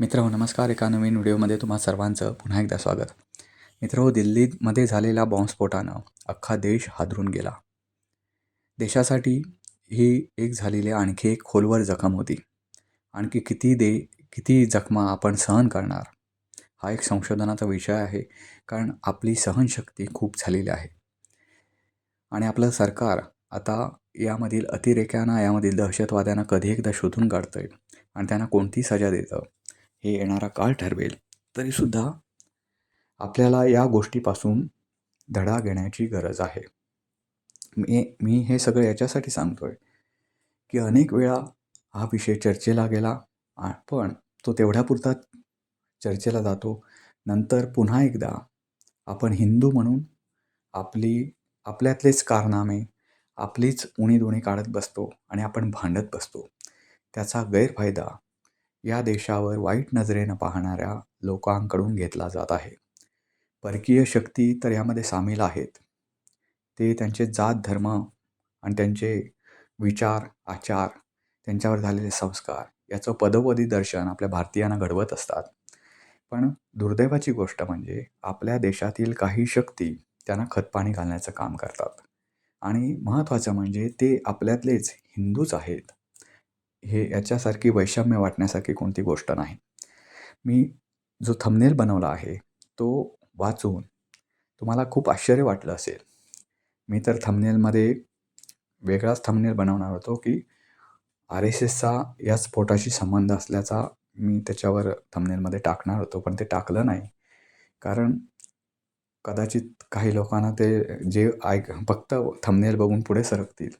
मित्र नमस्कार. एका नवीन व्हिडिओमध्ये तुम्हा सर्वांचं पुन्हा एकदा स्वागत. मित्र दिल्लीमध्ये झालेल्या बॉम्बस्फोटानं अख्खा देश हादरून गेला. देशासाठी ही एक झालेली आणखी एक खोलवर जखम होती. आणखी किती दे किती जखमा आपण सहन करणार? हा एक संशोधनाचा विषय आहे कारण आपली सहनशक्ती खूप झालेली आहे. आणि आपलं सरकार आता यामधील अतिरेक्यांना यामधील दहशतवाद्यांना कधी एकदा शोधून काढतं आहे आणि त्यांना कोणती सजा देतं? हे येणारा काळ ठरवेल. तरीसुद्धा आपल्याला या गोष्टीपासून धडा घेण्याची गरज आहे. मी मी हे सगळं याच्यासाठी सांगतो आहे की अनेक वेळा हा विषय चर्चेला गेला पण तो तेवढ्यापुरता चर्चेला जातो. नंतर पुन्हा एकदा आपण हिंदू म्हणून आपली आपल्यातलेच कारनामे आपलीच उणीदुणी काढत बसतो आणि आपण भांडत बसतो. त्याचा गैरफायदा या देशावर वाईट नजरेनं पाहणाऱ्या लोकांकडून घेतला जात आहे. परकीय शक्ती तर यामध्ये सामील आहेत. ते त्यांचे जात धर्म आणि त्यांचे विचार आचार त्यांच्यावर झालेले संस्कार याचं पदोपदी दर्शन आपल्या भारतीयांना घडवत असतात. पण दुर्दैवाची गोष्ट म्हणजे आपल्या देशातील काही शक्ती त्यांना खतपाणी घालण्याचं काम करतात. आणि महत्त्वाचं म्हणजे ते आपल्यातलेच हिंदूच आहेत. हे याच्यासारखी वैषम्य वाटण्यासारखी कोणती गोष्ट नाही. मी जो थंबनेल बनवला आहे तो वाचून तुम्हाला खूप आश्चर्य वाटलं असेल. मी तर थंबनेलमध्ये वेगळाच थंबनेल बनवणार होतो की आर एस एसचा या स्फोटाशी संबंध असल्याचा मी त्याच्यावर थंबनेलमध्ये टाकणार होतो पण ते टाकलं नाही. कारण कदाचित काही लोकांना ते जे ऐक फक्त थंबनेल बघून पुढे सरकतील.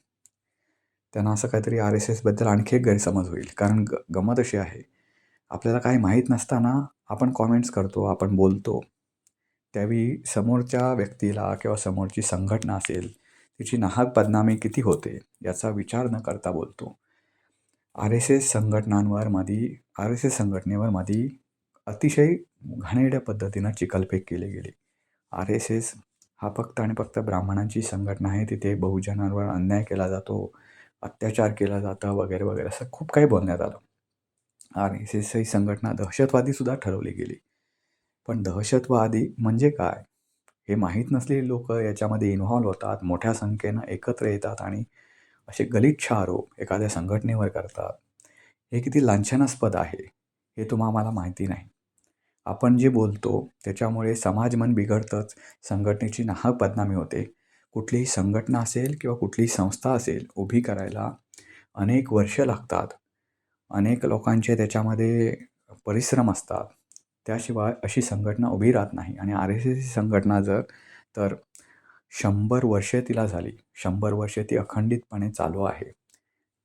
त्यांना असं काहीतरी आर एस एसबद्दल आणखी एक गैरसमज होईल. कारण ग गमत अशी आहे आपल्याला काही माहीत नसताना आपण कॉमेंट्स करतो आपण बोलतो. त्यावेळी समोरच्या व्यक्तीला किंवा समोरची संघटना असेल तिची नाहक बदनामी किती होते याचा विचार न करता बोलतो. आर एस एस संघटनांवर मधी आर एस एस संघटनेवर मधी अतिशय घाणेरड्या पद्धतीनं चिखलफेक केली गेली. आर एस एस हा फक्त आणि फक्त ब्राह्मणांची संघटना आहे तिथे बहुजनांवर अन्याय केला जातो. अत्याचार केला जाता वगैरे वगैरे असं खूप काही बोलण्यात आलं. आर एस एस ही संघटना दहशतवादीसुद्धा ठरवली गेली. पण दहशतवादी म्हणजे काय? हे माहीत नसलेली लोक याच्यामध्ये इन्व्हॉल्व होतात मोठ्या संख्येनं एकत्र येतात आणि असे गलिच्छ आरोप एखाद्या संघटनेवर करतात. हे किती लांछनास्पद आहे हे तुम्हा मला माहिती नाही. आपण जे बोलतो त्याच्यामुळे समाज मन बिघडतंच संघटनेची नाहक बदनामी होते. कुठलीही संघटना असेल किंवा कुठलीही संस्था असेल उभी करायला अनेक वर्ष लागतात. अनेक लोकांचे त्याच्यामध्ये परिश्रम असतात. त्याशिवाय अशी संघटना उभी राहत नाही. आणि आर एस एस संघटना जर तर शंभर वर्षे तिला झाली. शंभर वर्षे ती अखंडितपणे चालू आहे.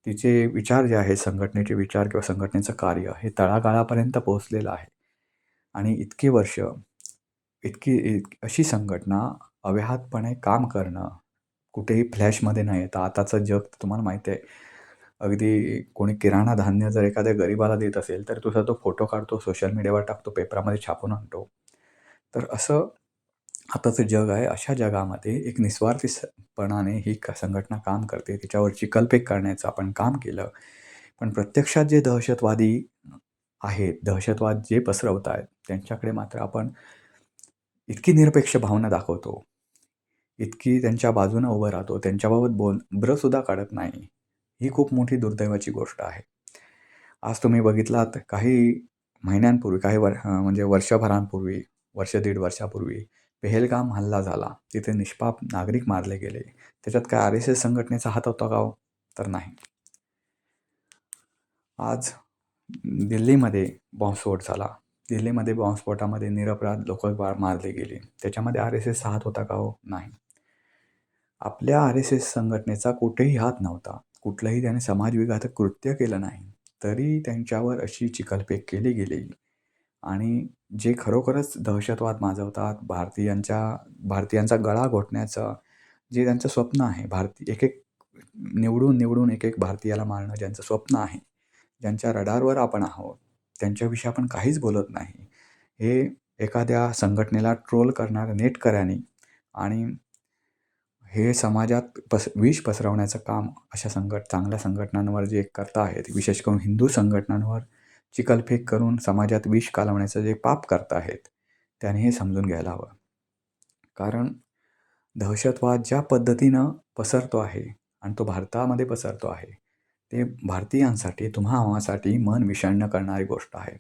तिचे विचार जे आहे संघटनेचे विचार किंवा संघटनेचं कार्य हे तळागाळापर्यंत पोहोचलेलं आहे. आणि इतकी वर्ष इतकी इत अशी संघटना अव्याहतपणे काम करणं कुठेही फ्लॅशमध्ये नाही येतं आताचं जग तर तुम्हाला माहिती आहे. अगदी कोणी किराणा धान्य जर एखाद्या गरिबाला देत असेल तर तुझा तो फोटो काढतो सोशल मीडियावर टाकतो पेपरामध्ये छापून आणतो. तर असं आताचं जग आहे. अशा जगामध्ये एक निस्वार्थीपणाने ही क संघटना काम करते. तिच्यावर चिकलपेक करण्याचं आपण काम केलं. पण प्रत्यक्षात जे दहशतवादी आहेत दहशतवाद जे पसरवत आहेत त्यांच्याकडे मात्र आपण इतकी निरपेक्ष भावना दाखवतो. इतकी त्यांच्या बाजूनं उभं राहतो. त्यांच्याबाबत बोल ब्रसुद्धा काढत नाही. ही खूप मोठी दुर्दैवाची गोष्ट आहे. आज तुम्ही बघितलात काही महिन्यांपूर्वी काही वर म्हणजे वर्षभरांपूर्वी वर्ष दीड वर्षापूर्वी पेहेलगाम हल्ला झाला. तिथे निष्पाप नागरिक मारले गेले. त्याच्यात काय आर एस एस संघटनेचा हात होता का हो? तर नाही. आज दिल्लीमध्ये बॉम्बस्फोट झाला. दिल्लीमध्ये बॉम्बस्फोटामध्ये निरपराध लोक मारले गेले. त्याच्यामध्ये आर एस एस हात होता का हो? नाही. आपल्या आर एस एस संघटनेचा कुठेही हात नव्हता. कुठलंही त्याने समाजविघातक कृत्य केलं नाही तरी त्यांच्यावर अशी चिखलपेक केली गेली आणि जे खरोखरच दहशतवाद माजवतात भारतीयांच्या भारतीयांचा गळा घोटण्याचं जे त्यांचं स्वप्न आहे भारती एक एक निवडून निवडून एक एक भारतीयाला मारणं ज्यांचं स्वप्न आहे ज्यांच्या रडारवर आपण आहोत त्यांच्याविषयी आपण काहीच बोलत नाही. हे एखाद्या संघटनेला ट्रोल करणाऱ्या नेटकऱ्यांनी आणि हे समाजात पस विष पसरवण्याचं काम अशा संघट चांगल्या संघटनांवर जे करता आहेत विशेष करून हिंदू संघटनांवर चिखलफेक करून समाजात विष कालवण्याचं जे पाप करत आहेत त्याने हे समजून घ्यायला हवं. कारण दहशतवाद ज्या पद्धतीनं पसरतो आहे आणि तो भारतामध्ये पसरतो आहे ते भारतीयांसाठी तुम्हा आम्हासाठी मन विषण्ण करणारी गोष्ट आहे.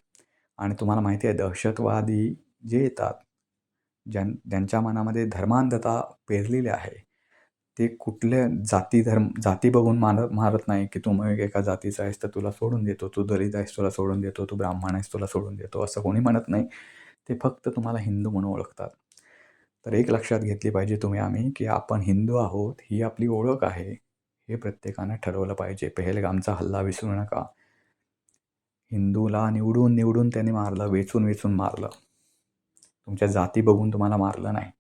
आणि तुम्हाला माहिती आहे दहशतवादी जे येतात ज्यां ज्यांच्या मनामध्ये धर्मांधता पेरलेली आहे ते कुठल्या जाती धर्म जाती बघून मारत मारत नाही की तू मग एका जातीचा आहेस तर तुला सोडून देतो तू दलित आहेस तुला सोडून देतो तू ब्राह्मण आहेस तुला सोडून देतो असं कोणी म्हणत नाही. ते फक्त तुम्हाला हिंदू म्हणून ओळखतात. तर एक लक्षात घेतली पाहिजे तुम्ही आम्ही की आपण हिंदू आहोत ही आपली ओळख आहे हे प्रत्येकानं ठरवलं पाहिजे. पहेलगामचा हल्ला विसरू नका. हिंदूला निवडून निवडून त्याने मारलं वेचून वेचून मारलं. तुमच्या जाती बघून तुम्हाला मारलं नाही.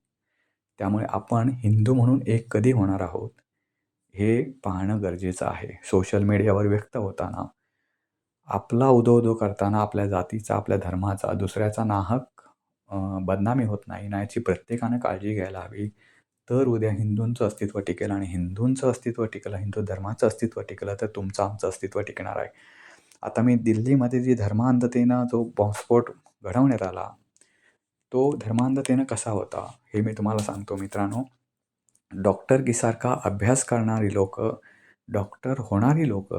त्यामुळे आपण हिंदू म्हणून एक कधी होणार आहोत हे पाहणं गरजेचं आहे. सोशल मीडियावर व्यक्त होताना आपला उदो करताना आपल्या जातीचा आपल्या धर्माचा दुसऱ्याचा नाहक बदनामी होत नाही ना याची प्रत्येकानं काळजी घ्यायला हवी. तर उद्या हिंदूंचं अस्तित्व टिकेल आणि हिंदूंचं अस्तित्व टिकलं हिंदू धर्माचं अस्तित्व टिकलं तर तुमचं आमचं अस्तित्व टिकणार आहे. आता मी दिल्लीमध्ये जी धर्मांधतेनं जो बॉम्बस्फोट घडवण्यात आला तो धर्मांधतेनं कसा होता हे मी तुम्हाला सांगतो मित्रांनो. डॉक्टरकीसारखा अभ्यास करणारी लोक डॉक्टर होणारी लोक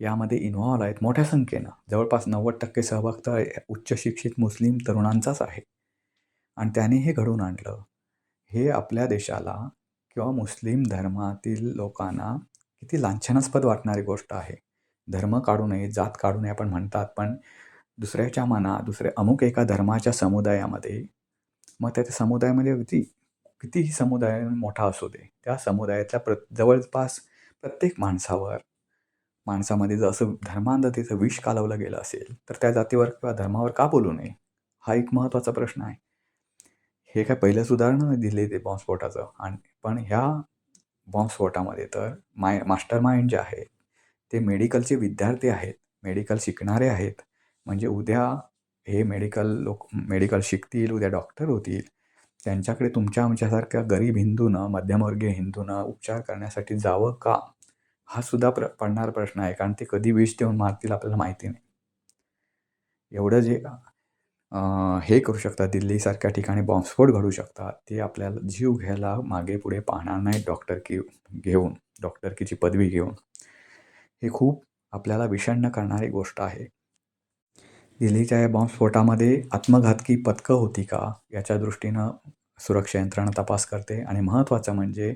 यामध्ये इन्व्हॉल्व आहेत मोठ्या संख्येनं. जवळपास नव्वद टक्के सहभाग तर उच्च शिक्षित मुस्लिम तरुणांचाच आहे. आणि त्याने हे घडवून आणलं. हे आपल्या देशाला किंवा मुस्लिम धर्मातील लोकांना किती लांछनास्पद वाटणारी गोष्ट आहे. धर्म काढू नये जात काढू नये आपण म्हणतात पण दुसऱ्याच्या मना दुसऱ्या अमुक एका धर्माच्या समुदायामध्ये मग त्या समुदायामध्ये किती कितीही समुदाय मोठा असू दे त्या समुदायाच्या प्र जवळपास प्रत्येक माणसावर माणसामध्ये जर असं धर्मांधतेचं विष कालवलं गेलं असेल तर त्या जातीवर किंवा धर्मावर का बोलू नये? हा एक महत्त्वाचा प्रश्न आहे. हे काय पहिलंच उदाहरण दिले ते बॉम्बस्फोटाचं? आणि पण ह्या बॉम्बस्फोटामध्ये तर माय मास्टर माइंड जे आहेत ते मेडिकलचे विद्यार्थी आहेत मेडिकल शिकणारे आहेत म्हणजे उद्या हे मेडिकल लोक मेडिकल शिकतील उद्या डॉक्टर होतील. त्यांच्याकडे तुमच्या आमच्यासारख्या गरीब हिंदूनं मध्यमवर्गीय हिंदूनं उपचार करण्यासाठी जावं का? हा सुद्धा प्र पडणार प्रश्न आहे. कारण ते कधी विष देऊन मारतील आपल्याला माहिती नाही. एवढं जे हे करू शकतात दिल्लीसारख्या ठिकाणी बॉम्बस्फोट घडू शकतात ते आपल्याला जीव घ्यायला मागे पुढे पाहणार नाही डॉक्टर की घेऊन डॉक्टरकीची पदवी घेऊन. हे खूप आपल्याला विषण्ण करणारी गोष्ट आहे. दिल्लीच्या या बॉम्बस्फोटामध्ये आत्मघातकी पथकं होती का याच्या दृष्टीनं सुरक्षा यंत्रणा तपास करते. आणि महत्त्वाचं म्हणजे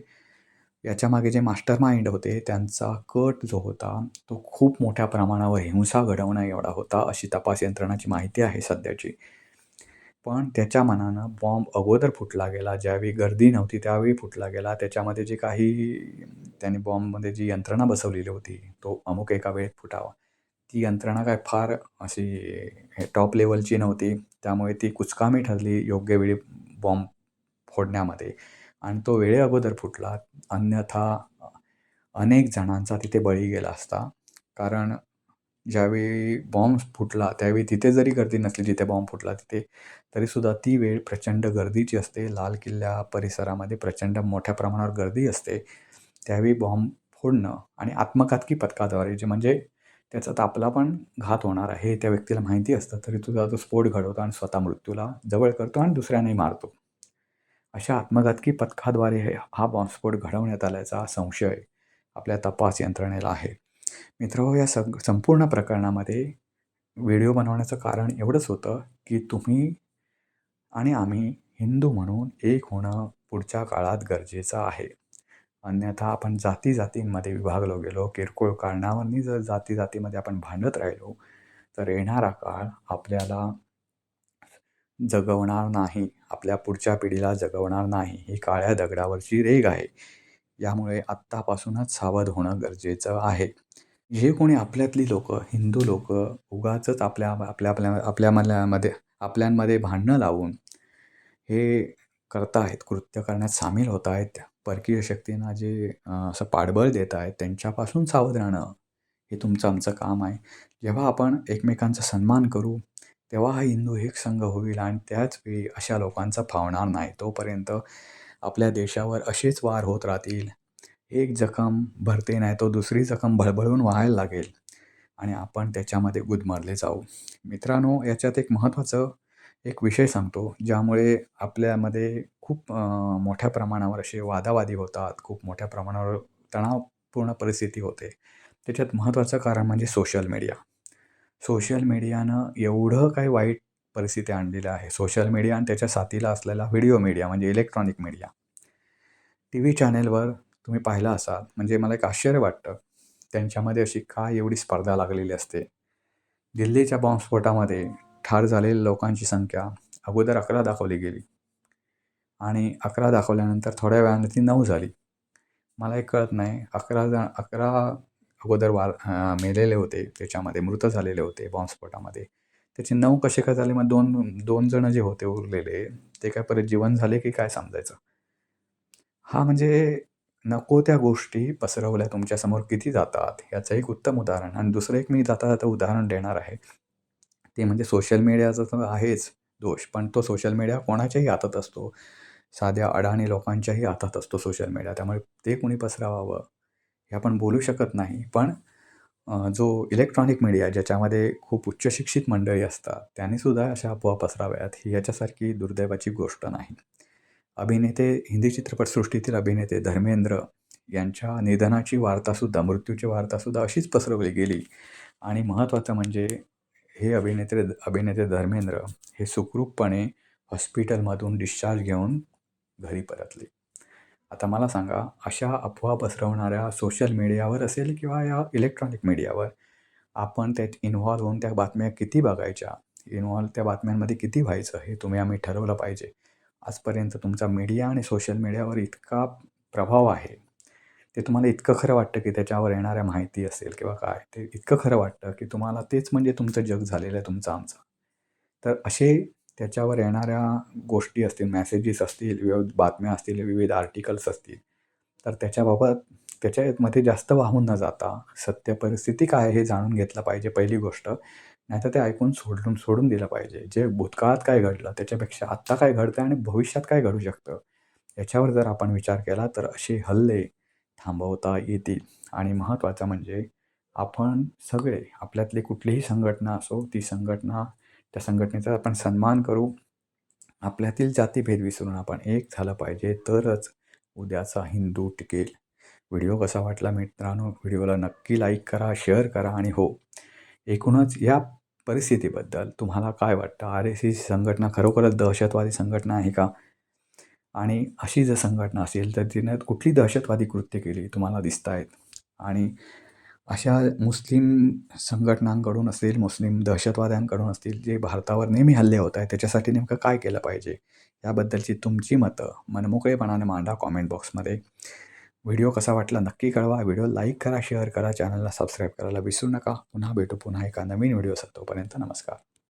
याच्यामागे जे मास्टर माइंड होते त्यांचा कट जो होता तो खूप मोठ्या प्रमाणावर हिंसा घडवणं एवढा होता अशी तपास यंत्रणाची माहिती आहे सध्याची. पण त्याच्या मनानं बॉम्ब अगोदर फुटला गेला ज्यावेळी गर्दी नव्हती त्यावेळी फुटला गेला. त्याच्यामध्ये जे काही त्याने बॉम्बमध्ये जी यंत्रणा बसवलेली होती तो अमुक एका वेळेत फुटावा. ती यंत्रणा काय फार अशी हे टॉप लेवलची नव्हती. त्यामुळे ती कुचकामी ठरली योग्य वेळी बॉम्ब फोडण्यामध्ये. आणि तो वेळे अगोदर फुटला. अन्यथा अनेक जणांचा तिथे बळी गेला असता. कारण ज्यावेळी बॉम्ब फुटला त्यावेळी तिथे जरी गर्दी नसली जिथे बॉम्ब फुटला तिथे तरीसुद्धा ती वेळ प्रचंड गर्दीची असते. लाल किल्ल्या परिसरामध्ये प्रचंड मोठ्या प्रमाणावर गर्दी असते. त्यावेळी बॉम्ब फोडणं आणि आत्मघातकी पथकाद्वारे जे म्हणजे त्याचा तापला आपला पण घात होणार आहे त्या व्यक्तीला माहिती असतं. तरी तुझा तो स्फोट घडवतो आणि स्वतः मृत्यूला जवळ करतो आणि दुसऱ्यानेही मारतो. अशा आत्मघातकी पथकाद्वारे हे हा बॉम्बस्फोट घडवण्यात आल्याचा संशय आपल्या तपास यंत्रणेला आहे. मित्र या सग संपूर्ण प्रकरणामध्ये व्हिडिओ बनवण्याचं कारण एवढंच होतं की तुम्ही आणि आम्ही हिंदू म्हणून एक होणं पुढच्या काळात गरजेचं आहे. अन्यथा आपण जाती जातींमध्ये विभागलो गेलो किरकोळ कारणावरनी जर जाती जातीमध्ये आपण भांडत राहिलो तर येणारा काळ आपल्याला जगवणार नाही. आपल्या पुढच्या पिढीला जगवणार नाही. ही काळ्या दगडावरची रेग आहे. यामुळे आत्तापासूनच सावध होणं गरजेचं आहे. जे कोणी आपल्यातली लोक हिंदू लोक उगाचच आपल्या आपल्या आपल्या आपल्यामल्यामध्ये आपल्यांमध्ये भांडणं लावून हे करतायत कृत्य करण्यात सामील होत आहेत परकीय शक्तींना जे असं पाठबळ देत आहेत त्यांच्यापासून सावध राहणं हे तुमचं आमचं काम आहे. जेव्हा आपण एकमेकांचा सन्मान करू तेव्हा हा हिंदू एक संघ होईल आणि त्याच वेळी अशा लोकांचा फावणार नाही. तोपर्यंत आपल्या देशावर असेच वार होत राहतील. एक जखम भरते नाही तो दुसरी जखम भळभळून व्हायला लागेल आणि आपण त्याच्यामध्ये गुदमरले जाऊ. मित्रांनो याच्यात एक महत्त्वाचं एक विषय सांगतो ज्यामुळे आपल्यामध्ये खूप मोठ्या प्रमाणावर असे वादावादी होतात खूप मोठ्या प्रमाणावर तणावपूर्ण परिस्थिती होते. त्याच्यात महत्त्वाचं कारण म्हणजे सोशल मीडिया. सोशल मीडियानं एवढं काही वाईट परिस्थिती आणलेलं आहे. सोशल मीडिया आणि त्याच्या साथीला असलेला व्हिडिओ मीडिया म्हणजे इलेक्ट्रॉनिक मीडिया. टी व्ही चॅनेलवर तुम्ही पाहिला असाल म्हणजे मला एक आश्चर्य वाटतं. त्यांच्यामध्ये अशी का एवढी स्पर्धा लागलेली असते? दिल्लीच्या बॉम्बस्फोटामध्ये ठार झालेल्या लोकांची संख्या अगोदर अकरा दाखवली गेली. आणि अकरा दाखवल्यानंतर थोड्या वेळानं ती नऊ झाली. मला एक कळत नाही अकरा जण अकरा अगोदर वार मेलेले होते त्याच्यामध्ये मृत झालेले होते बॉम्बस्फोटामध्ये. त्याचे नऊ कसे काय झाले मग दोन दोन जण जे होते उरलेले ते काय परत जीवन झाले की काय समजायचं? हा म्हणजे नको त्या गोष्टी पसरवल्या तुमच्यासमोर किती जातात याचं एक उत्तम उदाहरण. आणि दुसरं एक मी जाता जाता उदाहरण देणार आहे. ते म्हणजे सोशल मीडियाचा तर आहेच दोष पण तो सोशल मीडिया कोणाच्याही हातात असतो. साध्या अडाणी लोकांच्याही हातात असतो सोशल मीडिया त्यामुळे ते कुणी पसरावावं हे आपण बोलू शकत नाही. पण जो इलेक्ट्रॉनिक मीडिया ज्याच्यामध्ये खूप उच्च शिक्षित मंडळी असतात त्यांनीसुद्धा अशा अफवा पसराव्यात ही याच्यासारखी दुर्दैवाची गोष्ट नाही. अभिनेते हिंदी चित्रपटसृष्टीतील अभिनेते धर्मेंद्र यांच्या निधनाची वार्तासुद्धा मृत्यूची वार्तासुद्धा अशीच पसरवली गेली. आणि महत्त्वाचं म्हणजे हे अभिनेते अभिनेते धर्मेंद्र हे सुखरूपपणे हॉस्पिटलमधून डिस्चार्ज घेऊन घरी परतले. आता मला सांगा अशा अफवा पसरवणाऱ्या सोशल मीडियावर असेल किंवा या इलेक्ट्रॉनिक मीडियावर आपण त्यात इन्व्हॉल्व होऊन त्या बातम्या किती बघायच्या? इन्व्हॉल्व त्या बातम्यांमध्ये किती व्हायचं? हे तुम्ही आम्ही ठरवलं पाहिजे. आजपर्यंत तुमचा मीडिया आणि सोशल मीडियावर इतका प्रभाव आहे. ते तुम्हाला इतकं खरं वाटतं की त्याच्यावर येणाऱ्या माहिती असेल किंवा काय ते इतकं खरं वाटतं की तुम्हाला तेच म्हणजे तुमचं जग झालेलं आहे तुमचं आमचं. तर असे त्याच्यावर येणाऱ्या गोष्टी असतील मॅसेजेस असतील विविध बातम्या असतील विविध आर्टिकल्स असतील तर त्याच्याबाबत त्याच्यामध्ये जास्त वाहून न जाता सत्य परिस्थिती काय आहे हे जाणून घेतलं पाहिजे पहिली गोष्ट. नाहीतर ते ऐकून सोडून सोडून दिलं पाहिजे. जे भूतकाळात काय घडलं त्याच्यापेक्षा आत्ता काय घडतं आणि भविष्यात काय घडू शकतं याच्यावर जर आपण विचार केला तर असे हल्ले थांबवता येतील. आणि महत्त्वाचं म्हणजे आपण सगळे आपल्यातली कुठलीही संघटना असो ती संघटना त्या संघटनेचा आपण सन्मान करू. आपल्यातील जातीभेद विसरून आपण एक झालं पाहिजे तरच उद्याचा हिंदू टिकेल. व्हिडिओ कसा वाटला मित्रांनो? व्हिडिओला नक्की लाईक करा शेअर करा आणि हो एकूणच या परिस्थितीबद्दल तुम्हाला काय वाटतं? आर एस सी संघटना खरोखरच दहशतवादी संघटना आहे का? आणि अशी जर संघटना असेल तर तिनं कुठली दहशतवादी कृत्य केली तुम्हाला दिसत आहेत आणि अशा मुस्लिम संघटनांकडून असतील मुस्लिम दहशतवाद्यांकडून असतील जे भारतावर नेहमी हल्ले होत आहेत त्याच्यासाठी नेमकं काय केलं पाहिजे? याबद्दलची तुमची मतं मनमोकळेपणाने मांडा कॉमेंट बॉक्समध्ये. व्हिडिओ कसा वाटला नक्की कळवा. व्हिडिओ लाईक करा शेअर करा चॅनलला सबस्क्राईब करायला विसरू नका. पुन्हा भेटू पुन्हा एका नवीन व्हिडिओ तोपर्यंत नमस्कार.